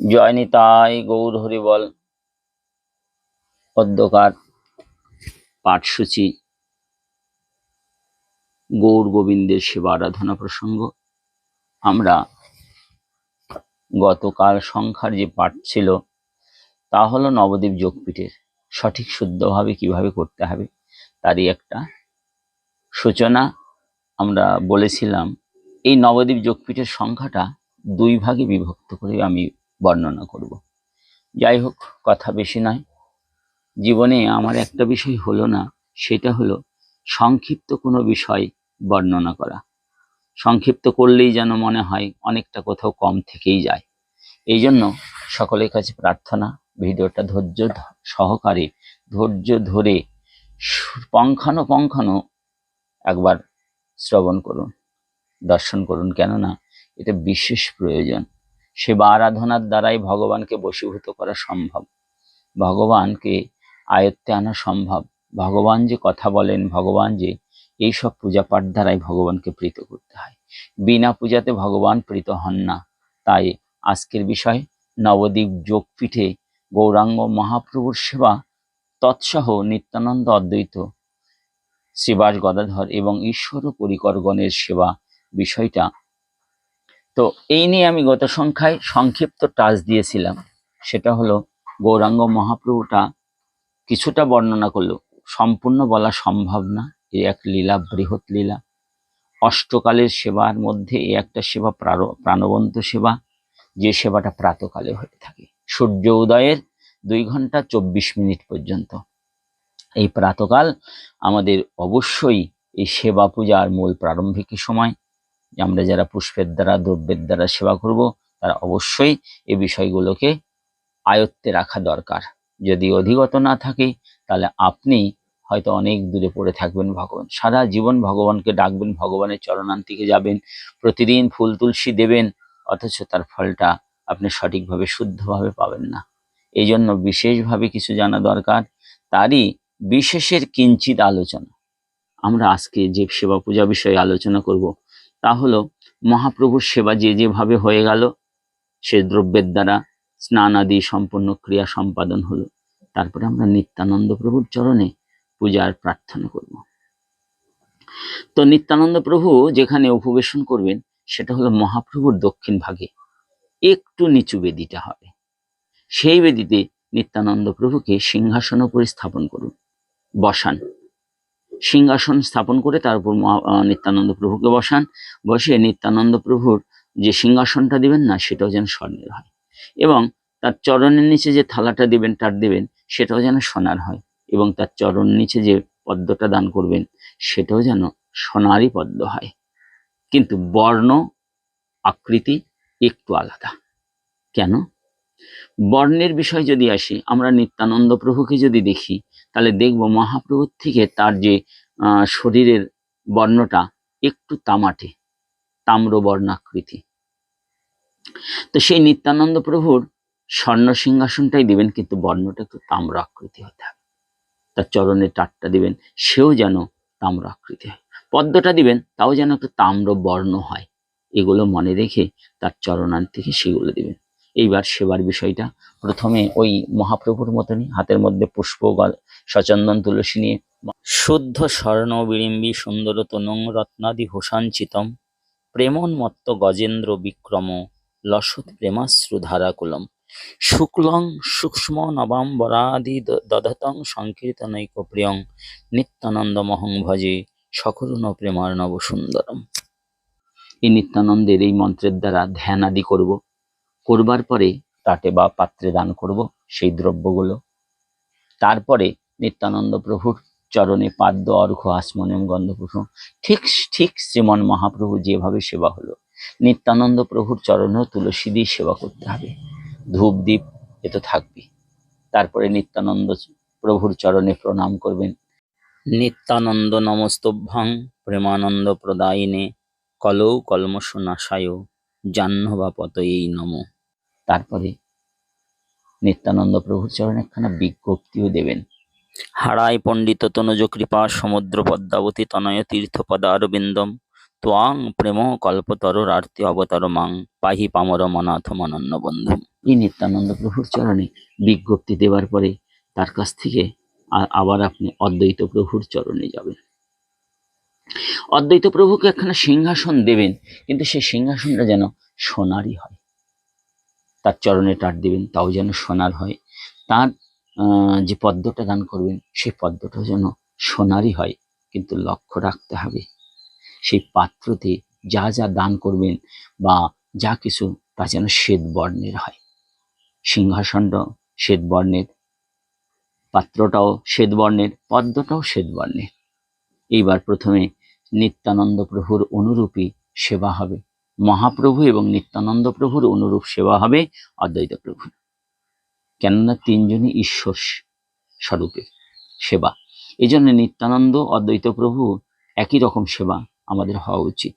জয় নিতাই গৌর হরিবল পদ্মকার পাঠসূচি, গৌর গোবিন্দের সেবা আরাধনা প্রসঙ্গ। আমরা গতকাল সংখ্যার যে পাঠ ছিল, তা হলো নবদ্বীপ যোগপীঠের সঠিক শুদ্ধভাবে কীভাবে করতে হবে, তারই একটা সূচনা। আমরা বলেছিলাম, এই নবদ্বীপ যোগপীঠের সংখ্যাটা দুই ভাগে বিভক্ত করে আমি বর্ণনা করব। যাই হোক, কথা বেশি নয়। জীবনে আমার একটা বিষয় হলো না, সেটা হলো সংক্ষিপ্ত কোনো বিষয় বর্ণনা করা। সংক্ষিপ্ত করলেই যেন মনে হয় অনেকটা কোথাও কম থেকেই যায়। এই জন্য সকলের কাছে প্রার্থনা, ভিডিওটা ধৈর্য সহকারে ধৈর্য ধরে পঙ্খানো পঙ্খানো একবার শ্রবণ করুন। দর্শন করুন, কেননা এটা বিশেষ প্রয়োজন। সেবা আরাধনার দ্বারাই ভগবানকে বশীভূত করা সম্ভব। ভগবানকে আয়ত্তে আনা সম্ভব। ভগবান যে কথা বলেন, ভগবান যে এইসব পূজা পাঠ দ্বারাই ভগবানকে প্রীত করতে হয়। বিনা পূজাতে ভগবান প্রীত হন না। তাই আজকের বিষয়, নবদ্বীপ যোগপীঠে গৌরাঙ্গ মহাপ্রভুর সেবা তৎসহ নিত্যানন্দ অদ্বৈত শ্রীবাস গদাধর এবং ঈশ্বর পরিকরগণের সেবা বিষয়টা তো এই নিয়ে আমি গত সংখ্যায় সংক্ষিপ্ত টাচ দিয়েছিলাম। সেটা হলো, গৌরাঙ্গ মহাপ্রভুটা কিছুটা বর্ণনা করল, সম্পূর্ণ বলা সম্ভব না এই এক লীলা, বৃহৎ লীলা। অষ্টকালের সেবার মধ্যে এই একটা সেবা প্রাণবন্ত সেবা, যে সেবাটা প্রাতকালে হয়ে থাকে। সূর্য উদয়ের দুই ঘণ্টা চব্বিশ মিনিট পর্যন্ত। এই প্রাতকাল আমাদের অবশ্যই এই সেবা পূজার মূল প্রারম্ভিক সময়। আমরা যারা পুষ্পের দ্বারা, দ্রব্যের দ্বারা সেবা করব, তারা অবশ্যই এই বিষয়গুলোকে আয়ত্তে রাখা দরকার। যদি অধিগত না থাকে, তাহলে আপনি হয়তো অনেক দূরে পড়ে থাকবেন ভগবান। সারা জীবন ভগবানকে ডাকবেন, ভগবানের চরণান্তিকে যাবেন, প্রতিদিন ফুল তুলসী দেবেন, অথচ তার ফলটা আপনি সঠিকভাবে, শুদ্ধভাবে পাবেন না। এই জন্য বিশেষভাবে কিছু জানা দরকার, তারই বিশেষের কিঞ্চিত আলোচনা। আমরা আজকে যে সেবা পূজা বিষয়ে আলোচনা করব তা হলো মহাপ্রভুর সেবা যে যেভাবে হয়ে গেল, সে দ্রব্যের দ্বারা স্নান আদি সম্পূর্ণ ক্রিয়া সম্পাদন হলো। তারপরে আমরা নিত্যানন্দ প্রভুর চরণে পূজার প্রার্থনা করব। তো নিত্যানন্দ প্রভু যেখানে উপবেশন করবেন, সেটা হলো মহাপ্রভুর দক্ষিণ ভাগে। একটু নিচু বেদিটা হবে। সেই বেদিতে নিত্যানন্দ প্রভুকে সিংহাসন উপরে স্থাপন করুন। বসান। সিংহাসন স্থাপন করে তার উপর নিত্যানন্দ প্রভুকে বসান। বসে নিত্যানন্দ প্রভুর যে সিংহাসনটা দিবেন না, সেটাও যেন স্বর্ণের হয়। এবং তার চরণের নিচে যে থালাটা দিবেন, তার দিবেন, সেটাও যেন সোনার হয়। এবং তার চরণ নিচে যে পদ্মটা দান করবেন, সেটাও যেন সোনারই পদ্ম হয়। কিন্তু বর্ণ, আকৃতি একটু আলাদা। কেন? বর্ণের বিষয় যদি আসি, আমরা নিত্যানন্দ প্রভুকে যদি দেখি তাহলে দেখব মহাপ্রভুর থেকে তার যে শরীরের বর্ণটা একটু তামাটে, তাম্র বর্ণাকৃতি। তো সেই নিত্যানন্দ প্রভুর স্বর্ণ সিংহাসনটাই দিবেন, কিন্তু বর্ণটা একটু তাম্র আকৃতি হতে হবে। তার চরণের টাটটা দিবেন, সেও যেন তাম্র আকৃতি হয়। পদ্মটা দিবেন, তাও যেন একটু তাম্র বর্ণ হয়। এগুলো মনে রেখে তার চরণান থেকে সেগুলো দিবেন। এইবার সেবার বিষয়টা। প্রথমে ওই মহাপ্রভুর মতনই হাতের মধ্যে পুষ্প সচন্দন, তুলসী নিয়ে শুদ্ধ স্বর্ণ বিড়িম্বি সুন্দর তনুং রত্নাদি ভূষাঞ্চিতম প্রেমোন্মত্ত গজেন্দ্র বিক্রম, লসৎ প্রেমাশ্রুধারাকুলম শুক্লং সূক্ষ্ম নবাম্বরাদি দধতং সংকীর্তনৈক প্রিয়ং নিত্যানন্দমহং ভজে সকরুণ প্রেমার্ণব সুন্দরম। এই নিত্যানন্দের এই মন্ত্রের দ্বারা ধ্যান আদি করব। করবার পরে তাতে বা পাত্রে দান করব সেই দ্রব্যগুলো। তারপরে নিত্যানন্দ প্রভুর চরণে পাদ্য অর্ঘ আসমনিয়ম গন্ধপুষ্প ঠিক ঠিক শ্রীমন মহাপ্রভু যেভাবে সেবা হলো, নিত্যানন্দ প্রভুর চরণেও তুলসী দিয়ে সেবা করতে হবে। ধূপ দ্বীপ এ তো থাকবে তারপরে নিত্যানন্দ প্রভুর চরণে প্রণাম করবেন। নিত্যানন্দ নমস্তভ্যাং প্রেমানন্দ প্রদায়িনে কলৌ কলমশ নাশায় জাহ্নবাপতয়েই নম। তারপরে নিত্যানন্দ প্রভুর চরণে একখানা বিজ্ঞপ্তিও দেবেন। হারায় পণ্ডিত তনুজ কৃপা সমুদ্র পদ্মাবতী তনয় তীর্থ পদারবিন্দম তোয়াং প্রেম কল্পতর আরতি অবতর মাং পাহি পামর মনাথ মনন্য বন্ধু। এই নিত্যানন্দ প্রভুর চরণে বিজ্ঞপ্তি দেওয়ার পরে তার কাছ থেকে আবার আপনি অদ্বৈত প্রভুর চরণে যাবেন। অদ্বৈত প্রভুকে একখানা সিংহাসন দেবেন কিন্তু সেই সিংহাসনটা যেন সোনারই হয়। তার চরণে টাট দিবেন, তাও যেন সোনার হয়। তার যে পদ্মটা দান করবেন, সেই পদ্মটা যেন সোনারই হয়। কিন্তু লক্ষ্য রাখতে হবে, সেই পাত্রতে যা যা দান করবেন বা যা কিছু, তা যেন শ্বেত বর্ণের হয়। সিংহাসনটা শ্বেত বর্ণের, পাত্রটাও শ্বেত বর্ণের, পদ্মটাও শ্বেত বর্ণের। এইবার প্রথমে নিত্যানন্দ প্রভুর অনুরূপী সেবা হবে। মহাপ্রভু এবং নিত্যানন্দ প্রভুর অনুরূপ সেবা হবে অদ্বৈত প্রভুর কেননা তিনজনই ঈশ্বর স্বরূপের সেবা। এই জন্য নিত্যানন্দ, অদ্বৈত প্রভু একই রকম সেবা আমাদের হওয়া উচিত।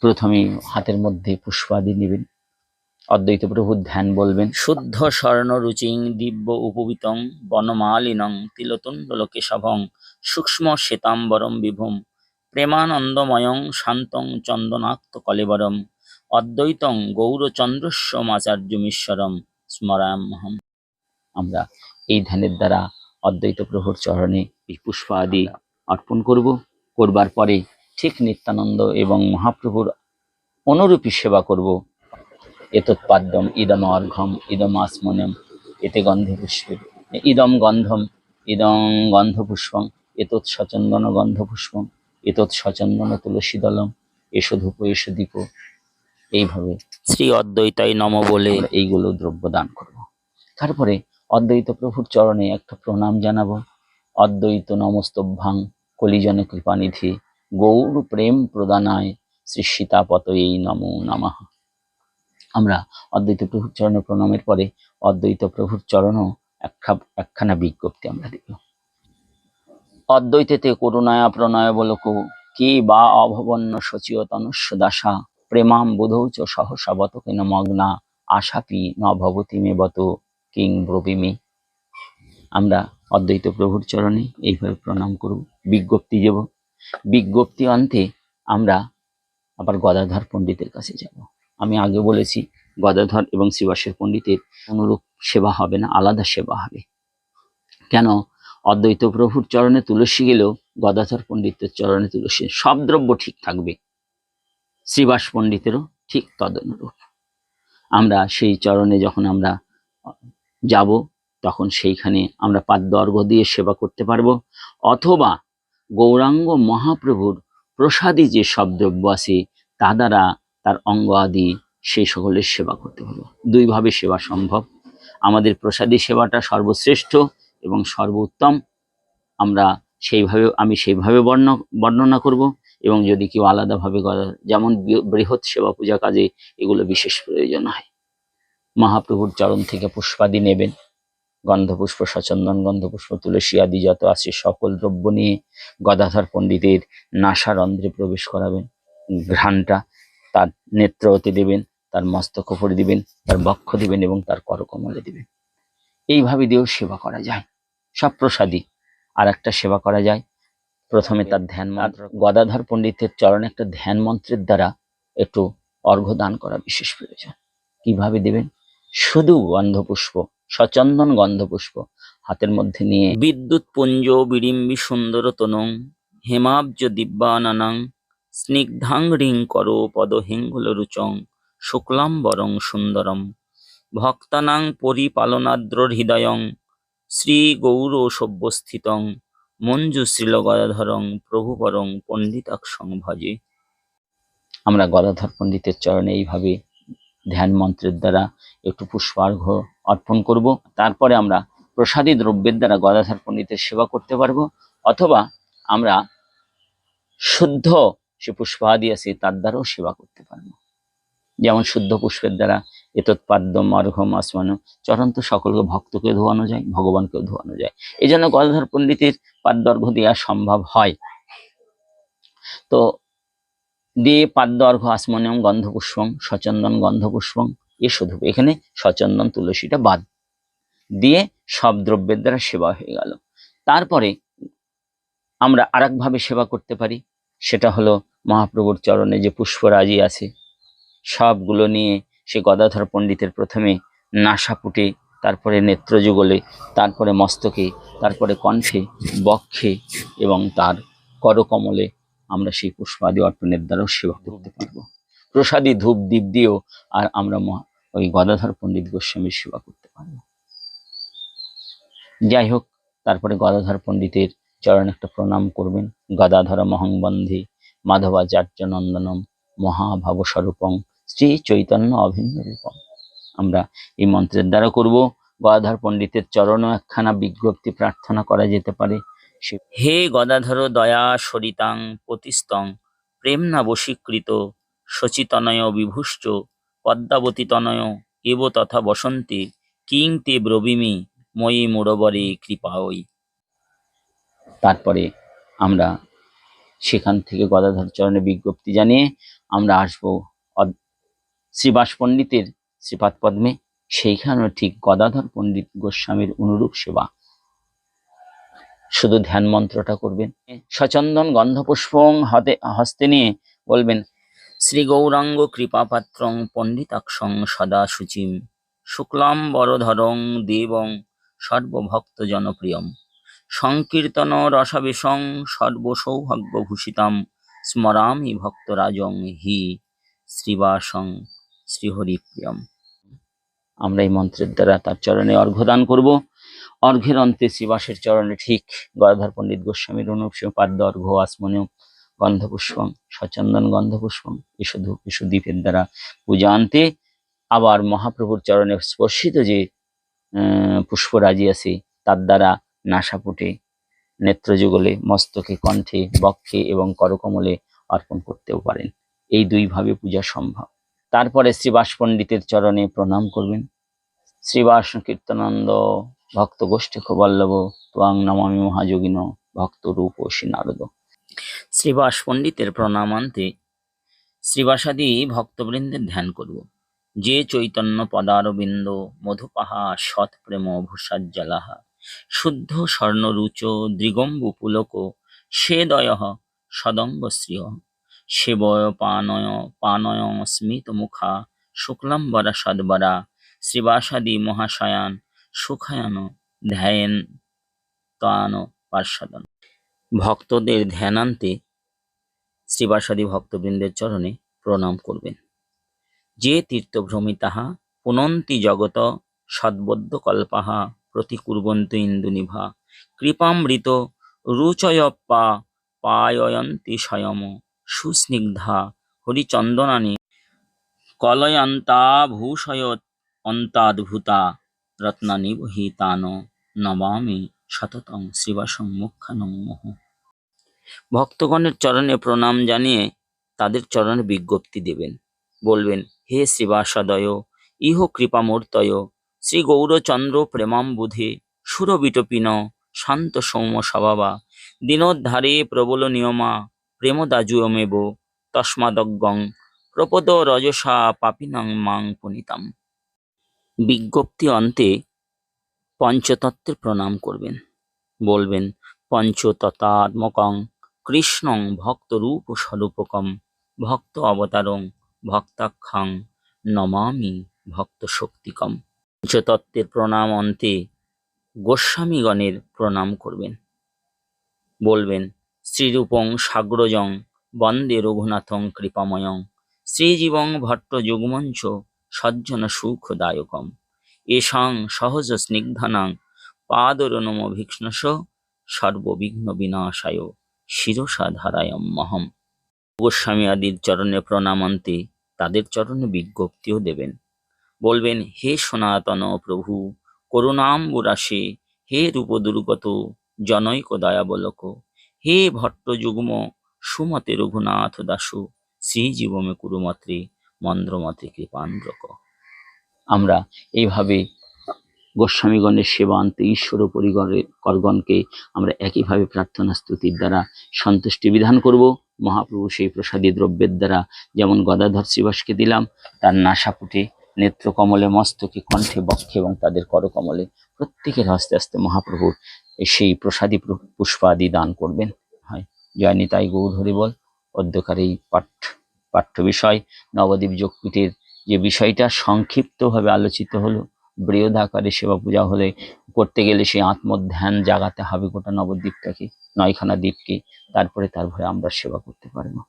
প্রথমে হাতের মধ্যে পুষ্পাদি নেবেন, অদ্বৈত প্রভুর ধ্যান বলবেন। শুদ্ধ স্বর্ণ রুচিং দিব্য উপবিতং বনমালিনং তিলতুণ্ড কেশভং সূক্ষ্ম শ্বেতাম্বরম বিভুম প্রেমানন্দময়ং শান্তং চন্দনাক্ত কলেবরম, অদ্বৈতং গৌরচন্দ্রস্যমাচার্যমীশ্বরম স্মরামহম আমরা এই ধ্যানের দ্বারা অদ্বৈত প্রভুর চরণে এই পুষ্প আদি অর্পণ করব। করবার পরে ঠিক নিত্যানন্দ এবং মহাপ্রভুর অনুরূপী সেবা করব। এতৎপাদ্যম ইদম অর্ঘম ইদম আসমনম এতে গন্ধে পুষ্পে ইদম গন্ধম ইদং গন্ধপুষ্পং এতৎ সচন্দন গন্ধপুষ্পং। এতৎ সচন্দন তুলসী দলম এসো ধূপ এসো দীপ। এইভাবে শ্রী অদ্বৈতাই নম বলে এইগুলো দ্রব্য দান করব। তারপরে অদ্বৈত প্রভুর চরণে একটা প্রণাম জানাব। অদ্বৈত নমস্তভ্যাং কলিজন কৃপানিধি গৌর প্রেম প্রদানায় শ্রী সীতাপত এই নমো নমঃ। আমরা অদ্বৈত প্রভুর চরণে প্রণামের পরে অদ্বৈত প্রভুর চরণও একখা- একখানা বিজ্ঞপ্তি আমরা দিব। অদ্বৈতেতে করুণায়া প্রণয় বলক কি বা অভবন্য দাসা প্রেমাম বোধৌ চ সহসা বত কেন মগ্না, আশাপি ন ভবতি মে বত, কিং ব্রবিমি আমরা অদ্বৈত প্রভুর চরণে এইভাবে প্রণাম করব, বিজ্ঞপ্তি দেব। বিজ্ঞপ্তি অন্তে আমরা আবার গদাধর পণ্ডিতের কাছে যাব। আমি আগে বলেছি, গদাধর এবং শ্রীবাসের পণ্ডিতের অনুরূপ সেবা হবে না, আলাদা সেবা হবে। কেন? অদ্বৈত প্রভুর চরণে তুলসী গেলেও, গদাধর পণ্ডিতের চরণে তুলসী, সব দ্রব্য ঠিক থাকবে। শ্রীবাস পণ্ডিতেরও ঠিক তদনুরূপ। আমরা সেই চরণে যখন আমরা যাব, তখন সেইখানে আমরা পাদ্য অর্ঘ্য দিয়ে সেবা করতে পারব। অথবা গৌরাঙ্গ মহাপ্রভুর প্রসাদী যে সব দ্রব্য আছে, তা দ্বারা তার অঙ্গ আদি সেই সকলের সেবা করতে পারব। দুইভাবে সেবা সম্ভব। আমাদের প্রসাদী সেবাটা সর্বশ্রেষ্ঠ। এবং সর্বোত্তম আমরা সেইভাবে, আমি সেইভাবে বর্ণ, বর্ণনা করব। এবং যদি কেউ আলাদাভাবে যেমন বৃহৎ সেবা পূজা কাজে এগুলো বিশেষ প্রয়োজন হয়। মহাপ্রভুর চরণ থেকে পুষ্পাদি নেবেন। গন্ধপুষ্প সচন্দন, গন্ধপুষ্প তুলসী আদি যত আছে সকল দ্রব্য নিয়ে গদাধর পণ্ডিতের নাসারন্ধ্রে প্রবেশ করাবেন। ঘ্রাণটা তার নেত্র হতে দেবেন, তার মস্তক উপরে দিবেন, তার বক্ষ দিবেন এবং তার করকমলে দিবেন। এইভাবে দিয়েও সেবা করা যায়। সব প্রসাদী আর একটা সেবা করা যায়। প্রথমে তার ধ্যান মন্ত্র। গদাধর পণ্ডিতের চরণে একটা ধ্যান মন্ত্রের দ্বারা একটু অর্ঘ্য দান করা বিশেষ প্রয়োজন। কীভাবে দেবেন? শুধু গন্ধপুষ্প সচন্দন গন্ধপুষ্প হাতের মধ্যে নিয়ে। বিদ্যুৎ পুঞ্জ বিড়িম্বি সুন্দর তনং হেমাব্জ দিব্যানানাং স্নিগ্ধাং রিং কর পদ পদহিঙ্গুল রুচং শুক্লাম্বরং সুন্দরম। ভক্তানাং পরিপালনাদ্র হৃদয়ং শ্রী গৌর সব্যস্থিতং মঞ্জু শ্রীল গদাধরং প্রভুপরং পণ্ডিতাক্ষং ভজে আমরা গদাধর পণ্ডিতের চরণে এইভাবে ধ্যান মন্ত্রের দ্বারা একটু পুষ্পার্ঘ অর্পণ করব। তারপরে আমরা প্রসাদী দ্রব্যের দ্বারা গদাধর পণ্ডিতের সেবা করতে পারব। অথবা আমরা শুদ্ধ সে পুষ্পাদি আছে তার দ্বারাও সেবা করতে পারব। যেমন শুদ্ধ পুষ্পের দ্বারা এতৎপাদ্যম অর্ঘম আসমান চরণ তো সকলকে ভক্তকে ধোয়ানো যায়, ভগবানকেও ধোয়ানো যায়। এই জন্য গদাধর পণ্ডিতের পাদ্যর্ঘ দেওয়া সম্ভব হয়। তো দিয়ে পাদ্যর্ঘ আসমনিয়ম গন্ধপুষ্পং, সচন্দন গন্ধপুষ্পং, এ শুধু। এখানে সচন্দন তুলসীটা বাদ। দিয়ে সব দ্রব্যের দ্বারা সেবা হয়ে গেল। তারপরে আমরা আরেকভাবে সেবা করতে পারি। সেটা হলো মহাপ্রভুর চরণে যে পুষ্পরাজি আছে, সবগুলো নিয়ে সে গদাধর পণ্ডিতের প্রথমে নাসাপুটে তারপরে নেত্রযুগলে, তারপরে মস্তকে, তারপরে কণ্ঠে, বক্ষে এবং তার করকমলে আমরা সেই পুষ্পাদি অর্পণের দ্বারাও সেবা করতে পারব। প্রসাদী ধূপ দ্বীপ দিয়েও আর আমরা ওই গদাধর পণ্ডিত গোস্বামীর সেবা করতে পারব। যাই হোক, তারপরে গদাধর পণ্ডিতের চরণ একটা প্রণাম করবেন। গদাধর মহংবন্ধে মাধবাচার্য নন্দনম মহাভাব স্বরূপং শ্রী চৈতন্য অভিন্ন রূপম। আমরা এই মন্ত্রের দ্বারা করব গদাধর পণ্ডিতের চরণও একখানা বিজ্ঞপ্তি প্রার্থনা করা যেতে পারে। হে গদাধর দয়া সরিতাং পতিস্তং প্রেমনা বশীকৃত শচিতনয় বিভুষ্ট পদ্মাবতী তনয় এব তথা বসন্তে কিং তে ব্রবিমি ময়ী মোড়বরে কৃপাওই তারপরে আমরা সেখান থেকে গদাধর চরণে বিজ্ঞপ্তি জানিয়ে আমরা আসব শ্রীবাস পণ্ডিতের শ্রীপাদ পদ্মে সেইখানেও ঠিক গদাধর পণ্ডিত গোস্বামীর অনুরূপ সেবা। শুধু ধ্যান মন্ত্রটা করবেন। সচন্দন গন্ধপুষ্পং হতে হস্তে নিয়ে বলবেন, শ্রী গৌরাঙ্গ কৃপাপাত্রং পণ্ডিতাক্ষং সদা শুচিম শুক্লাম বরধরং দেবং সর্বভক্ত জনপ্রিয়ম সংকীর্তন রসাবেশং সর্বসৌভাগ্যভূষিতাম, স্মরামি ভক্তরাজং হি শ্রীবাসং। শ্রীহরিপ্রিয়ম। আমরা এই মন্ত্রের দ্বারা তার চরণে অর্ঘ্যদান করব। অর্ঘ্যের অন্তে শ্রীবাসের চরণে ঠিক গদাধর পণ্ডিত গোস্বামীর অনুপসীম পাদ্য অর্ঘ্য আসমনীয় গন্ধপুষ্পম, সচন্দন গন্ধপুষ্পম ইসুধূপ ইসুদ্বীপের দ্বারা পূজা আনতে আবার মহাপ্রভুর চরণে স্পর্শিত যে পুষ্পরাজি আছে, তার দ্বারা নাসাপুটে নেত্রযুগলে, মস্তকে, কণ্ঠে, বক্ষে এবং করকমলে অর্পণ করতেও পারেন। এই দুইভাবে পূজা সম্ভব। তারপরে শ্রীবাস পণ্ডিতের চরণে প্রণাম করবেন। শ্রীবাস কীর্তনন্দ ভক্ত গোষ্ঠী বল্লভ তোয়াং নমামি মহাযোগিন ভক্ত রূপ ও নারদ। শ্রীবাস পণ্ডিতের প্রণামান্তে শ্রীবাসাদি ভক্তবৃন্দের ধ্যান করব। যে চৈতন্য পদারবিন্দ মধুপাহা সৎ প্রেম ভূষাজ্জালাহা শুদ্ধ স্বর্ণরুচ দৃগম্বু পুলক সেদয় সদঙ্গ শ্রিয় সেবয় পানয় পানয় স্মিত মুখা শুক্লাম্বরা সদ্বরা, শ্রীবাসাদি মহাশয়ান, সুখায়ন ধ্যায়ন তান পার্শ্বদন। ভক্তদের ধ্যানান্তে শ্রীবাসাদি ভক্তবৃন্দের চরণে প্রণাম করবেন। যে তীর্থভ্রমী তাহা পুনন্তি জগত সদ্বদ্য কল্পাহা প্রতিকুর্বন্তু ইন্দুনিভা, কৃপামৃত রুচয়প্পা পায়য়ন্তি স্বয়ম সুস্নিগ্ধা হরিচন্দনানি কলয়ন্তা ভূষয়ত অন্তাদ্ভুতা রত্নানিবহিতান নমামি সততং শ্রীবাসং মুখানং মোহ। ভক্তগণের চরণে প্রণাম জানিয়ে তাদের চরণে বিজ্ঞপ্তি দেবেন। বলবেন, হে শ্রীবাসাদয় ইহ কৃপামূর্তয়, শ্রী গৌরচন্দ্র প্রেমাম্বুধে সুরবিটপিন, শান্ত সৌম্য স্বভাবা, দিনোদ্ধারে প্রবল নিয়মা প্রেমদাজুয়মেব তস্মাদজ্ঞং প্রপদ রজসা পাপিনাং মাং পুনিতাম বিজ্ঞপ্তি অন্তে পঞ্চতত্ত্বের প্রণাম করবেন বলবেন পঞ্চতত্ত্বাত্মকং কৃষ্ণং ভক্তরূপ স্বরূপকম ভক্ত অবতারং ভক্তাক্ষাং নমামি ভক্ত শক্তিকম পঞ্চতত্ত্বের প্রণাম অন্তে গোস্বামীগণের প্রণাম করবেন বলবেন শ্রীরূপং সাগ্রজং বন্দে রঘুনাথং কৃপাময়ং। শ্রীজীবং ভট্ট যুগমঞ্চ সজ্জন সুখদায়কম। এষাং সহজ স্নিগ্ধনাং পাদরনমভিক্ষ্ণস সর্ববিঘ্ন বিনাশায় শিরসা ধারায়ম মহম। গোস্বামী আদির চরণে প্রণামান্তে তাদের চরণে বিজ্ঞপ্তিও দেবেন। বলবেন, হে সনাতন প্রভু, করুণাম্বুরাশে, হে রূপদুর্গত, জনৈক দয়াবলক হে ভট্ট যুগ্ম সুমতে রঘুনাথ দাসু, শ্রীজীবমে কুরুমাত্রে মন্দ্রমতে কৃপান্দ্রক। আমরা এইভাবে গোস্বামীগণের সেবা আনতে ঈশ্বর পরিগণের করগণকে আমরা একইভাবে প্রার্থনা, স্তুতির দ্বারা সন্তুষ্টি বিধান করব। মহাপ্রভু সেই প্রসাদী দ্রব্যের দ্বারা যেমন গদাধর শ্রীবাসকে দিলাম, তার নাসাপুটে নেত্রকমলে মস্তকে কণ্ঠে বক্ষে এবং তাদের করকমলে প্রত্যেকের হস্তে হস্তে মহাপ্রভুর সেই প্রসাদী প্র- পুষ্পাদি দান করবেন। হয়, জয় নিতাই গৌর হরি বল, অধ্যকার এই পাঠ, পাঠ্য বিষয়। নবদ্বীপ যোগপীঠের যে বিষয়টা সংক্ষিপ্তভাবে আলোচিত হলো বৃহৎ আকারে সেবা পূজা হলে করতে গেলে সেই আত্মধ্যান জাগাতে হবে গোটা নবদ্বীপটাকে, নয়খানা দ্বীপকে, তারপরে তারপরে আমরা সেবা করতে পারব।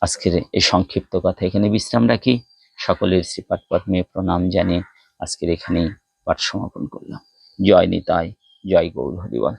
আজকের এই সংক্ষিপ্ত কথা এখানে বিশ্রাম রাখি। সকলের শ্রীপাদ পদ্মে প্রণাম জানিয়ে আজকের এখানেই পাঠ সমাপন করলাম। জয় নিতাই, জয় গৌর হরিবল